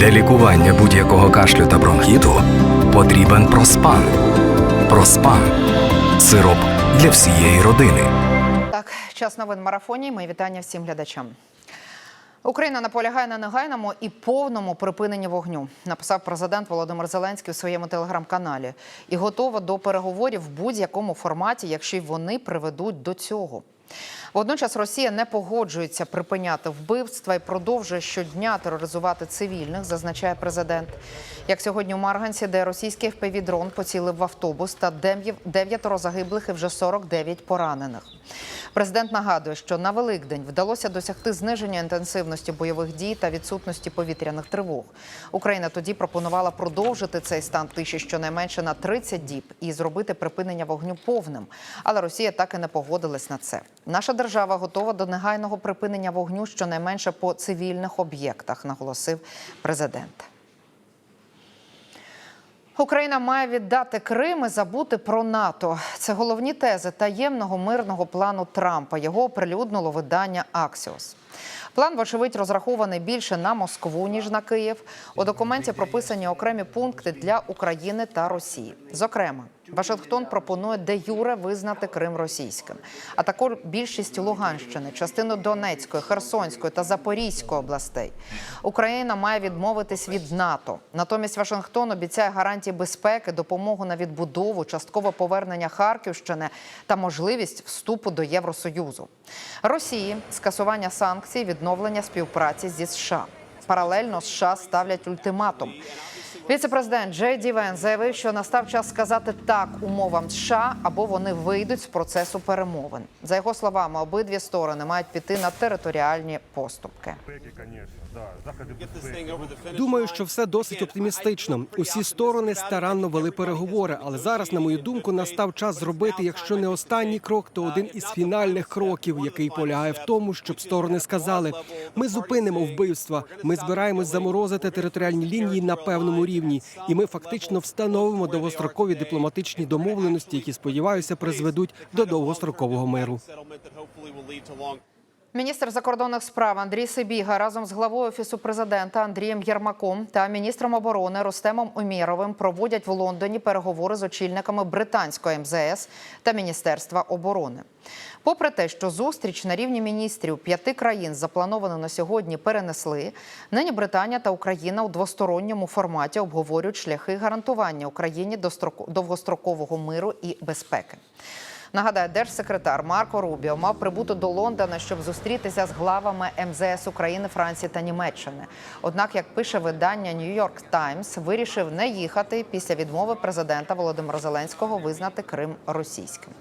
Для лікування будь-якого кашлю та бронхіту потрібен проспан. Проспан сироп для всієї родини. Так, час новин марафоні. Мої вітання всім глядачам. Україна наполягає на негайному і повному припиненні вогню, написав президент Володимир Зеленський у своєму телеграм-каналі, і готова до переговорів в будь-якому форматі, якщо й вони приведуть до цього. Водночас Росія не погоджується припиняти вбивства і продовжує щодня тероризувати цивільних, зазначає президент. Як сьогодні у Марганці, де російський ФПВ-дрон поцілив в автобус та дев'я- дев'ятеро загиблих і вже 49 поранених. Президент нагадує, що на Великдень вдалося досягти зниження інтенсивності бойових дій та відсутності повітряних тривог. Україна тоді пропонувала продовжити цей стан тиші щонайменше на 30 діб і зробити припинення вогню повним. Але Росія так і не погодилась на це. Наша держава готова до негайного припинення вогню щонайменше по цивільних об'єктах, наголосив президент. Україна має віддати Крим і забути про НАТО. Це головні тези таємного мирного плану Трампа. Його оприлюднило видання Аксіос. План, вочевидь, розрахований більше на Москву ніж на Київ. У документі прописані окремі пункти для України та Росії. Зокрема, Вашингтон пропонує де юре визнати Крим російським, а також більшість Луганщини, частину Донецької, Херсонської та Запорізької областей. Україна має відмовитись від НАТО. Натомість Вашингтон обіцяє гарантії безпеки, допомогу на відбудову, часткове повернення Харківщини та можливість вступу до Євросоюзу. Росії скасування санкцій, відновлення співпраці зі США. Паралельно США ставлять ультиматум. Віце-президент Джей Ді Вен заявив, що настав час сказати так умовам США або вони вийдуть з процесу перемовин. За його словами, обидві сторони мають піти на територіальні поступки. Думаю, що все досить оптимістично. Усі сторони старанно вели переговори, але зараз, на мою думку, настав час зробити, якщо не останній крок, то один із фінальних кроків, який полягає в тому, щоб сторони сказали: ми зупинимо вбивства, ми збираємось заморозити територіальні лінії на певному рівні, і ми фактично встановимо довгострокові дипломатичні домовленості, які сподіваюся призведуть до довгострокового миру. Міністр закордонних справ Андрій Сибіга разом з главою офісу президента Андрієм Єрмаком та міністром оборони Рустемом Умєровим проводять в Лондоні переговори з очільниками британської МЗС та Міністерства оборони. Попри те, що зустріч на рівні міністрів п'яти країн заплановану на сьогодні перенесли, нині Британія та Україна у двосторонньому форматі обговорюють шляхи гарантування Україні довгострокового миру і безпеки. Нагадаю, держсекретар Марко Рубіо мав прибути до Лондона, щоб зустрітися з главами МЗС України, Франції та Німеччини. Однак, як пише видання York Times, вирішив не їхати після відмови президента Володимира Зеленського визнати Крим російським.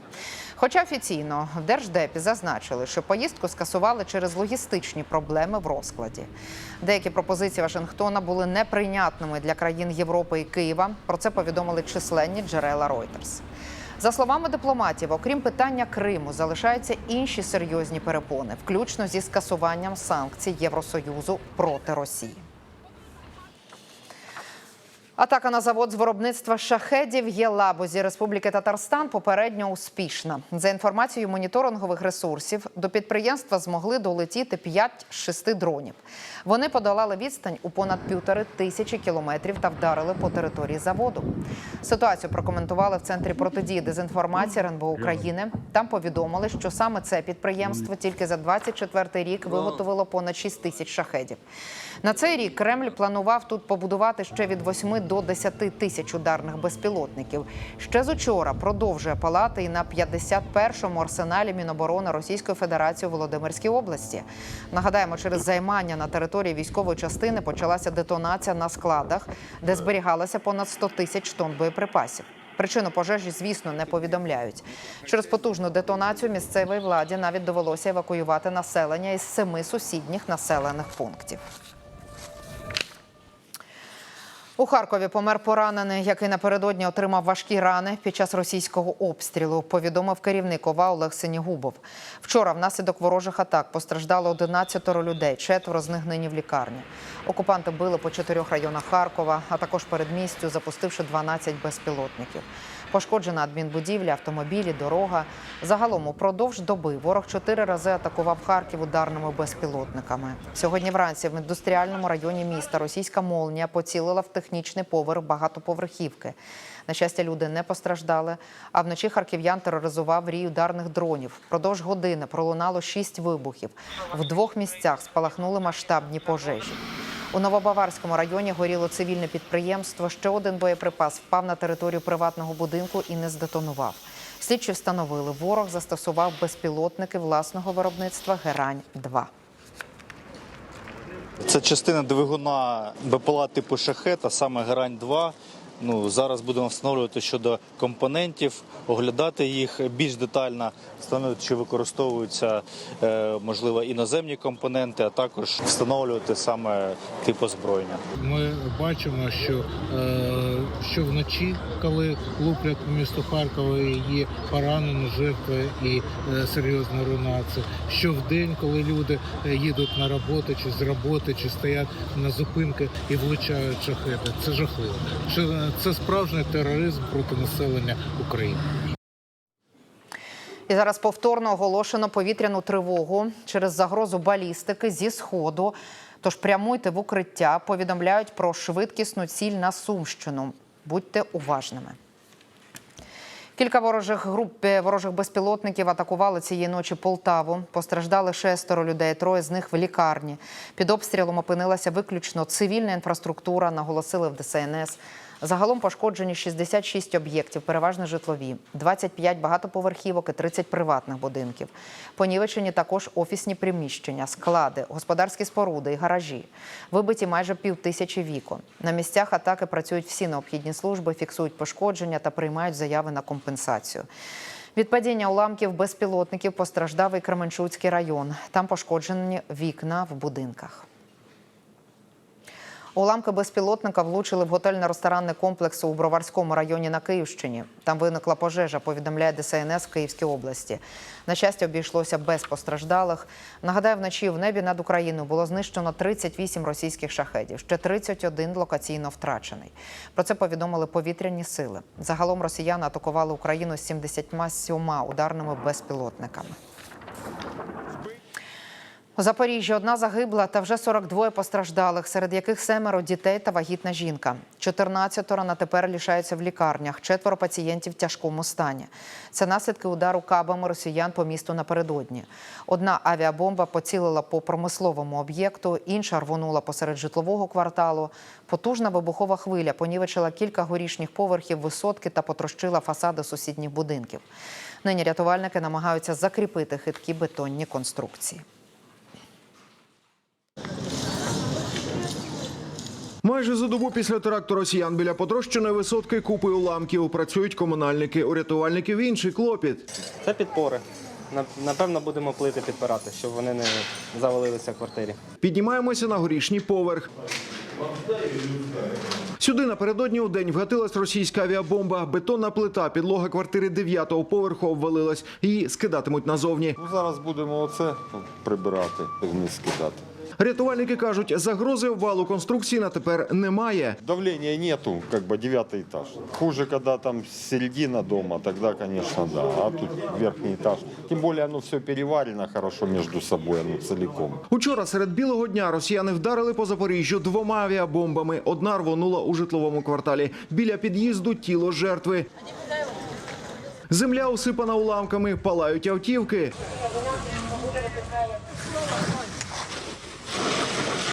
Хоча офіційно в держдепі зазначили, що поїздку скасували через логістичні проблеми в розкладі. Деякі пропозиції Вашингтона були неприйнятними для країн Європи і Києва. Про це повідомили численні джерела Reuters. За словами дипломатів, окрім питання Криму, залишаються інші серйозні перепони, включно зі скасуванням санкцій Євросоюзу проти Росії. Атака на завод з виробництва шахедів Єлабузі Республіки Татарстан попередньо успішна. За інформацією моніторингових ресурсів, до підприємства змогли долетіти 5 з 6 дронів. Вони подолали відстань у понад півтори тисячі кілометрів та вдарили по території заводу. Ситуацію прокоментували в центрі протидії дезінформації РНБО України. Там повідомили, що саме це підприємство тільки за 24 рік виготовило понад 6 тисяч шахедів. На цей рік Кремль планував тут побудувати ще від 8 до 10 тисяч ударних безпілотників. Ще з учора продовжує палати і на 51-му арсеналі Міноборони Російської Федерації у Володимирській області. Нагадаємо, через займання на території військової частини почалася детонація на складах, де зберігалося понад 100 тисяч тонн боєприпасів. Причину пожежі, звісно, не повідомляють. Через потужну детонацію місцевій владі навіть довелося евакуювати населення із семи сусідніх населених пунктів. У Харкові помер поранений, який напередодні отримав важкі рани під час російського обстрілу. Повідомив керівник ОВА Олег Синігубов. Вчора внаслідок ворожих атак постраждало 11 людей. Четверо з них нині в лікарні. Окупанти били по чотирьох районах Харкова, а також передмістю, запустивши 12 безпілотників. Пошкоджена адмінбудівля, автомобілі, дорога. Загалом упродовж доби ворог чотири рази атакував Харків ударними безпілотниками. Сьогодні вранці в індустріальному районі міста російська молнія поцілила в технічний поверх багатоповерхівки. На щастя, люди не постраждали. А вночі харків'ян тероризував рій ударних дронів. Впродовж години пролунало шість вибухів. В двох місцях спалахнули масштабні пожежі. У Новобаварському районі горіло цивільне підприємство. Ще один боєприпас впав на територію приватного будинку і не здетонував. Слідчі встановили, ворог застосував безпілотники власного виробництва Герань-2. Це частина двигуна БПЛА типу шахет, а саме Грань 2. Ну, зараз будемо встановлювати щодо компонентів, оглядати їх більш детально, встановлювати, чи використовуються е, можливо іноземні компоненти, а також встановлювати саме тип озброєння. Ми бачимо, що, е, що вночі, коли луплять по місту Харкова, є поранені жертви і е, серйозна руйнація. Що в день, коли люди їдуть на роботу, чи з роботи, чи стоять на зупинки і влучають шахеди. Це жахливо. Це, справжній тероризм проти населення України. І зараз повторно оголошено повітряну тривогу через загрозу балістики зі сходу. Тож прямуйте в укриття. Повідомляють про швидкісну ціль на Сумщину. Будьте уважними. Кілька ворожих груп е, ворожих безпілотників атакували цієї ночі Полтаву. Постраждали шестеро людей, троє з них в лікарні. Під обстрілом опинилася виключно цивільна інфраструктура, наголосили в ДСНС. Загалом пошкоджені 66 об'єктів, переважно житлові, 25 багатоповерхівок і 30 приватних будинків. Понівечені також офісні приміщення, склади, господарські споруди і гаражі. Вибиті майже пів тисячі вікон. На місцях атаки працюють всі необхідні служби, фіксують пошкодження та приймають заяви на компенсацію. Від падіння уламків безпілотників постраждав і Кременчуцький район. Там пошкоджені вікна в будинках. Уламки безпілотника влучили в готельно-ресторанний комплекс у Броварському районі на Київщині. Там виникла пожежа, повідомляє ДСНС в Київській області. На щастя, обійшлося без постраждалих. Нагадаю, вночі в небі над Україною було знищено 38 російських шахедів, ще 31 локаційно втрачений. Про це повідомили повітряні сили. Загалом росіяни атакували Україну з 77 ударними безпілотниками. У Запоріжжі одна загибла та вже 42 постраждалих, серед яких семеро дітей та вагітна жінка. 14 на тепер лишаються в лікарнях, четверо пацієнтів в тяжкому стані. Це наслідки удару кабами росіян по місту напередодні. Одна авіабомба поцілила по промисловому об'єкту, інша рвонула посеред житлового кварталу. Потужна вибухова хвиля понівечила кілька горішніх поверхів висотки та потрощила фасади сусідніх будинків. Нині рятувальники намагаються закріпити хиткі бетонні конструкції. Майже за добу після теракту росіян біля потрощеної висотки купи уламків працюють комунальники. У рятувальників інший клопіт. Це підпори. Напевно, будемо плити підпирати, щоб вони не завалилися в квартирі. Піднімаємося на горішній поверх. Сюди напередодні у день вгатилась російська авіабомба. Бетонна плита, підлога квартири 9-го поверху обвалилась. Її скидатимуть назовні. Ну, зараз будемо оце прибирати, не скидати. Рятувальники кажуть, загрози обвалу конструкції на тепер немає. Давления нету, как бы девятый этаж. Хуже, когда там середина дома, тогда, конечно, да. А тут верхний этаж. Тем более оно все переварено хорошо между собой, оно целиком. Учора серед білого дня росіяни вдарили по Запоріжжю двома авіабомбами. Одна рвонула у житловому кварталі. Біля під'їзду тіло жертви. Земля усипана уламками, палають автівки.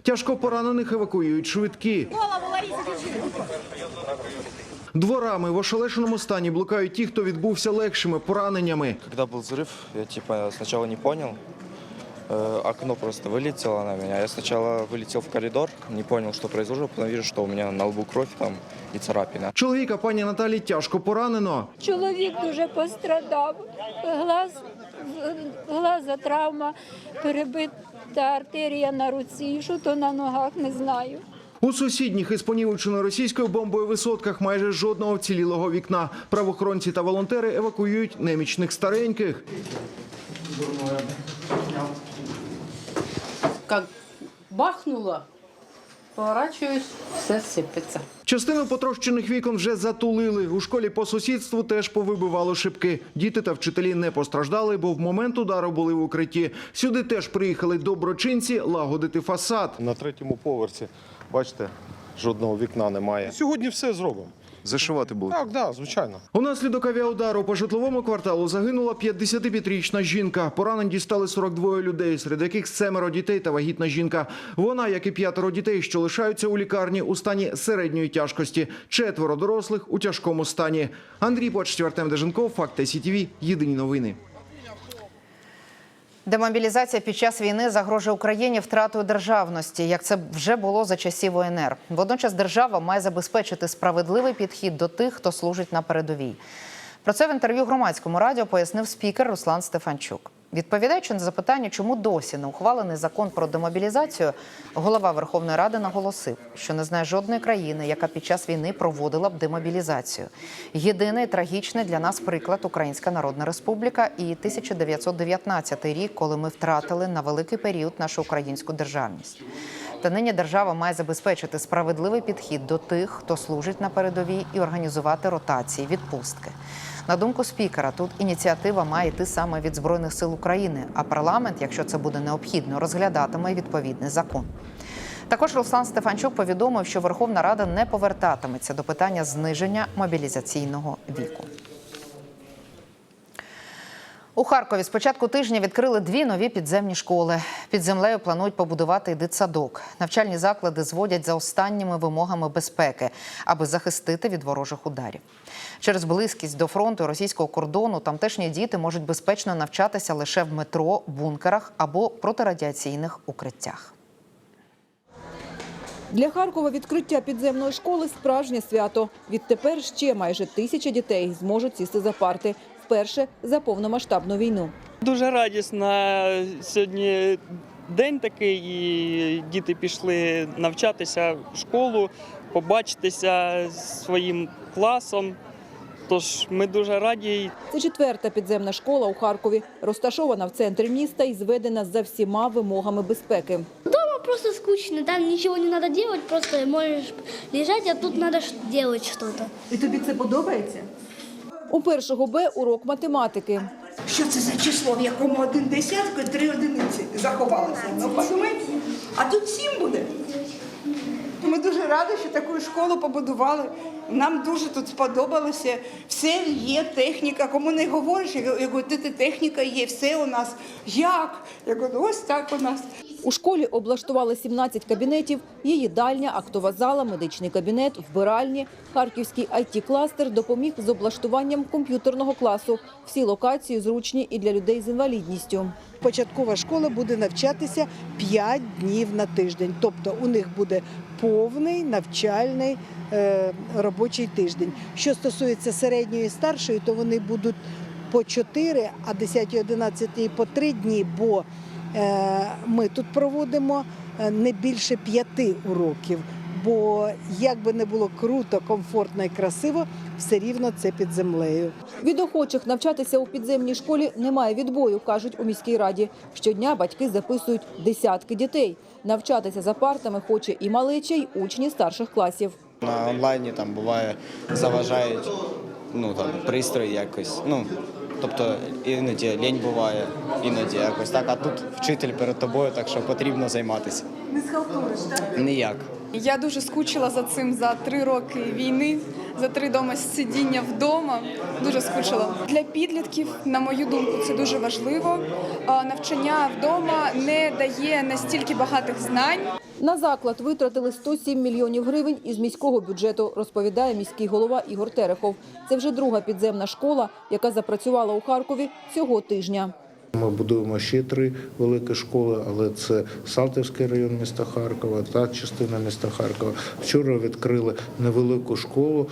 Тяжко поранених евакуюють швидкі. Дворами в ошелешеному стані блукають ті, хто відбувся легшими пораненнями. Когда был взрыв, я типа сначала не понял. Э, окно просто вылетело на меня. Я сначала вылетел в коридор, не понял, что произошло, потом вижу, что у меня на лбу кровь там и царапина. Чоловіка пані Наталі тяжко поранено. Чоловік дуже пострадав. Глаз, глаза травма, перебита артерія на руці, що то на ногах, не знаю. У сусідніх із понівечено російською бомбою висотках майже жодного вцілілого вікна. Правоохоронці та волонтери евакуюють немічних стареньких. Як бахнуло, поворачиваюсь, все сипеться. Частину потрощених вікон вже затулили. У школі по сусідству теж повибивало шибки. Діти та вчителі не постраждали, бо в момент удару були в укритті. Сюди теж приїхали доброчинці лагодити фасад. На третьому поверсі, бачите, жодного вікна немає. Сьогодні все зробимо. Зашивати були. Так, так, звичайно. Унаслідок авіаудару по житловому кварталу загинула 55-річна жінка. Поранень дістали 42 людей, серед яких семеро дітей та вагітна жінка. Вона, як і п'ятеро дітей, що лишаються у лікарні у стані середньої тяжкості. Четверо дорослих у тяжкому стані. Андрій Почтів, Артем Деженков, Факти СІТВ. Єдині новини. Демобілізація під час війни загрожує Україні втратою державності, як це вже було за часів ОНР. Водночас держава має забезпечити справедливий підхід до тих, хто служить на передовій. Про це в інтерв'ю громадському радіо пояснив спікер Руслан Стефанчук. Відповідаючи на запитання, чому досі не ухвалений закон про демобілізацію, голова Верховної Ради наголосив, що не знає жодної країни, яка під час війни проводила б демобілізацію. Єдиний трагічний для нас приклад Українська Народна Республіка і 1919 рік, коли ми втратили на великий період нашу українську державність. Та нині держава має забезпечити справедливий підхід до тих, хто служить на передовій, і організувати ротації, відпустки. На думку спікера, тут ініціатива має йти саме від збройних сил України, а парламент, якщо це буде необхідно, розглядатиме відповідний закон. Також Руслан Стефанчук повідомив, що Верховна Рада не повертатиметься до питання зниження мобілізаційного віку. У Харкові з початку тижня відкрили дві нові підземні школи. Під землею планують побудувати й дитсадок. Навчальні заклади зводять за останніми вимогами безпеки, аби захистити від ворожих ударів. Через близькість до фронту і російського кордону тамтешні діти можуть безпечно навчатися лише в метро, бункерах або протирадіаційних укриттях. Для Харкова відкриття підземної школи справжнє свято. Відтепер ще майже тисяча дітей зможуть сісти за парти вперше за повномасштабну війну. Дуже радісно сьогодні день такий, і діти пішли навчатися в школу, побачитися зі своїм класом. Тож ми дуже раді. Це четверта підземна школа у Харкові, розташована в центрі міста і зведена за всіма вимогами безпеки. Дома просто скучно, там ничего не надо делать, просто можешь лежать, а тут надо ш- делать что-то. І тобі це подобається? У першого Б урок математики. Що це за число, в якому один десятка, три одиниці заховалися? Ну, подумайте. А тут сім буде. Ми дуже раді, що таку школу побудували. Нам дуже тут сподобалося. Все є техніка. Кому не говориш, я говорю, «Ти- ти техніка є, все у нас. Як? Я говорю, ось так у нас. У школі облаштували 17 кабінетів, є їдальня, актова зала, медичний кабінет, вбиральні. Харківський IT-кластер допоміг з облаштуванням комп'ютерного класу. Всі локації зручні і для людей з інвалідністю. Початкова школа буде навчатися 5 днів на тиждень. Тобто у них буде повний навчальний е, робочий тиждень. Що стосується середньої і старшої, то вони будуть по 4, а 10 11 по 3 дні, бо ми тут проводимо е, не більше 5 уроків. Бо як би не було круто, комфортно і красиво, все рівно це під землею. Від охочих навчатися у підземній школі немає відбою, кажуть у міській раді. Щодня батьки записують десятки дітей. Навчатися за партами хоче і малеча, й учні старших класів. На онлайні там буває заважають ну там пристрої якось. Ну тобто іноді лінь буває, іноді якось так. А тут вчитель перед тобою, так що потрібно займатися. Не схалтуриш, так? Ніяк. Я дуже скучила за цим за три роки війни, за три дома сидіння вдома. Дуже скучила. Для підлітків, на мою думку, це дуже важливо. Навчання вдома не дає настільки багатих знань. На заклад витратили 107 мільйонів гривень із міського бюджету, розповідає міський голова Ігор Терехов. Це вже друга підземна школа, яка запрацювала у Харкові цього тижня. Ми будуємо ще три великі школи, але це Салтівський район міста Харкова та частина міста Харкова. Вчора відкрили невелику школу,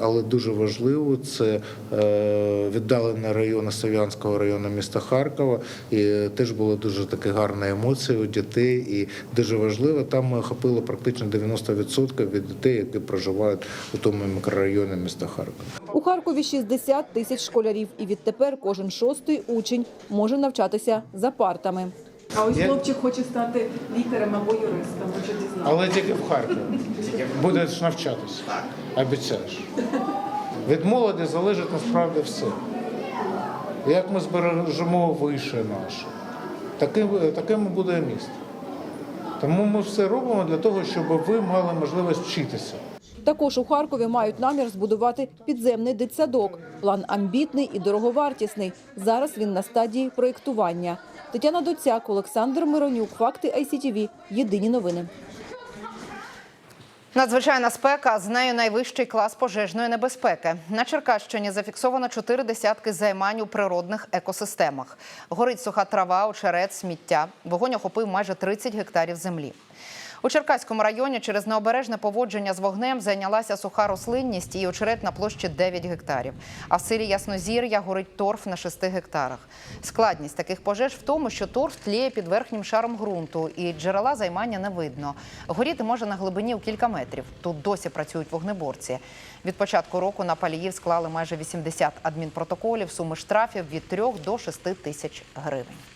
але дуже важливу. Це е, віддалений район Слов'янського району міста Харкова. І теж були дуже такі гарні емоції у дітей. І дуже важливо, там ми охопили практично 90% від дітей, які проживають у тому мікрорайоні міста Харкова. У Харкові 60 тисяч школярів, і відтепер кожен шостий учень може навчатися за партами. А ось Я- хлопчик хоче стати лікарем або юристом, хоче дізнатися. Але тільки в Харкові. Будеш навчатися. Обіцяєш. Від молоді залежить насправді все. Як ми збережемо вище наше, таким, таким і буде місто. Тому ми все робимо для того, щоб ви мали можливість вчитися. Також у Харкові мають намір збудувати підземний дитсадок. План амбітний і дороговартісний. Зараз він на стадії проєктування. Тетяна Доцяк, Олександр Миронюк. Факти ICTV. Єдині новини. Надзвичайна спека, з нею найвищий клас пожежної небезпеки. На Черкащині зафіксовано чотири десятки займань у природних екосистемах. Горить суха трава, очерет, сміття. Вогонь охопив майже 30 гектарів землі. У Черкаському районі через необережне поводження з вогнем зайнялася суха рослинність і очерет на площі 9 гектарів. А в селі Яснозір'я горить торф на 6 гектарах. Складність таких пожеж в тому, що торф тліє під верхнім шаром ґрунту і джерела займання не видно. Горіти може на глибині у кілька метрів. Тут досі працюють вогнеборці. Від початку року на паліїв склали майже 80 адмінпротоколів, суми штрафів від 3 до 6 тисяч гривень.